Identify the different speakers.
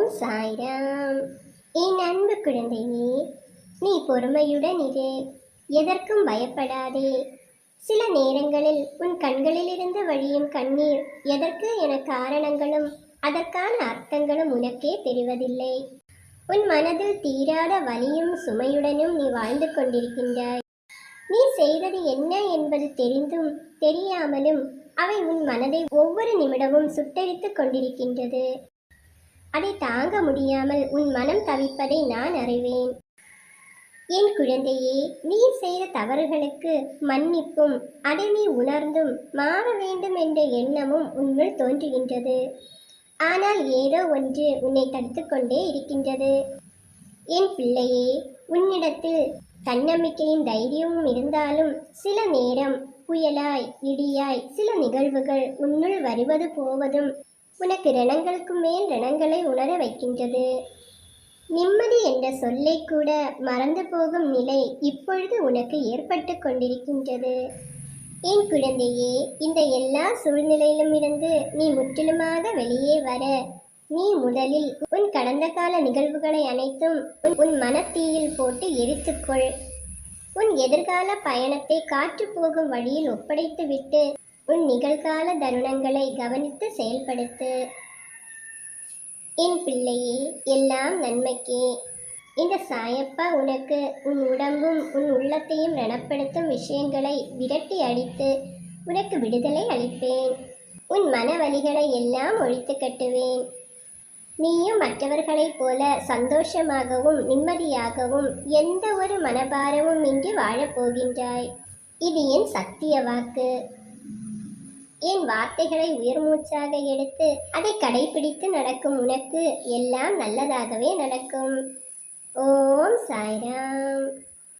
Speaker 1: ஓம் சாய்ராம் என் அன்பு குழந்தையே நீ பொறுமையுடன் இரு. எதற்கும் பயப்படாதே. சில நேரங்களில் உன் கண்களிலிருந்து வழியும் கண்ணீர் எதற்கு என காரணங்களும் அதற்கான அர்த்தங்களும் உனக்கே தெரிவதில்லை. உன் மனதில் தீராத வலியும் சுமையுடனும் நீ வாழ்ந்து கொண்டிருக்கின்றாய். நீ செய்தது என்ன என்பது தெரிந்தும் தெரியாமலும் அவை உன் மனதை ஒவ்வொரு நிமிடமும் சுட்டரித்துக் கொண்டிருக்கின்றது. அதை தாங்க முடியாமல் உன் மனம் தவிப்பதை நான் அறிவேன். என் குழந்தையே நீ செய்த தவறுகளுக்கு மன்னிப்பும் அதை நீ உணர்ந்தும் மாற வேண்டும் என்ற எண்ணமும் உன்னுள் தோன்றுகின்றது. ஆனால் ஏதோ ஒன்று உன்னை தடுத்து கொண்டே இருக்கின்றது. என் பிள்ளையே உன்னிடத்தில் தன்னம்பிக்கையும் தைரியமும் இருந்தாலும் சில நேரம் புயலாய் இடியாய் சில நிகழ்வுகள் உன்னுள் வருவது போவதும் உனக்கு ரணங்களுக்கு மேல் ரணங்களை உணர வைக்கின்றது. நிம்மதி என்ற சொல்லை கூட மறந்து போகும் நிலை இப்பொழுது உனக்கு ஏற்பட்டு கொண்டிருக்கின்றது. என் குழந்தையே இந்த எல்லா சூழ்நிலையிலும் இருந்து நீ முற்றிலுமாக வெளியே வர. நீ முதலில் உன் கடந்த கால நிகழ்வுகளை அனைத்தும் உன்- மனத்தீயில் போட்டு எரித்துக்கொள். உன் எதிர்கால பயணத்தை காற்று போகும் வழியில் ஒப்படைத்துவிட்டு உன் நிகழ்கால தருணங்களை கவனித்து செயல்படுத்து. என் பிள்ளையே எல்லாம் நன்மைக்கே. இந்த சாயப்பா உனக்கு உன் உடம்பும் உன் உள்ளத்தையும் ரணப்படுத்தும் விஷயங்களை விரட்டி அடித்து உனக்கு விடுதலை அளிப்பேன். உன் மன வலிகளை எல்லாம் ஒழித்து கட்டுவேன். நீயும் மற்றவர்களைப் போல சந்தோஷமாகவும் நிம்மதியாகவும் எந்த ஒரு மனபாரமும் இன்றி வாழப்போகின்றாய். இது என் சத்திய வாக்கு. என் வார்த்தைகளை உயர்மூச்சாக எடுத்து அதை கடைபிடித்து நடக்கும் உனக்கு எல்லாம் நல்லதாகவே நடக்கும். ஓம் சாய்ராம்.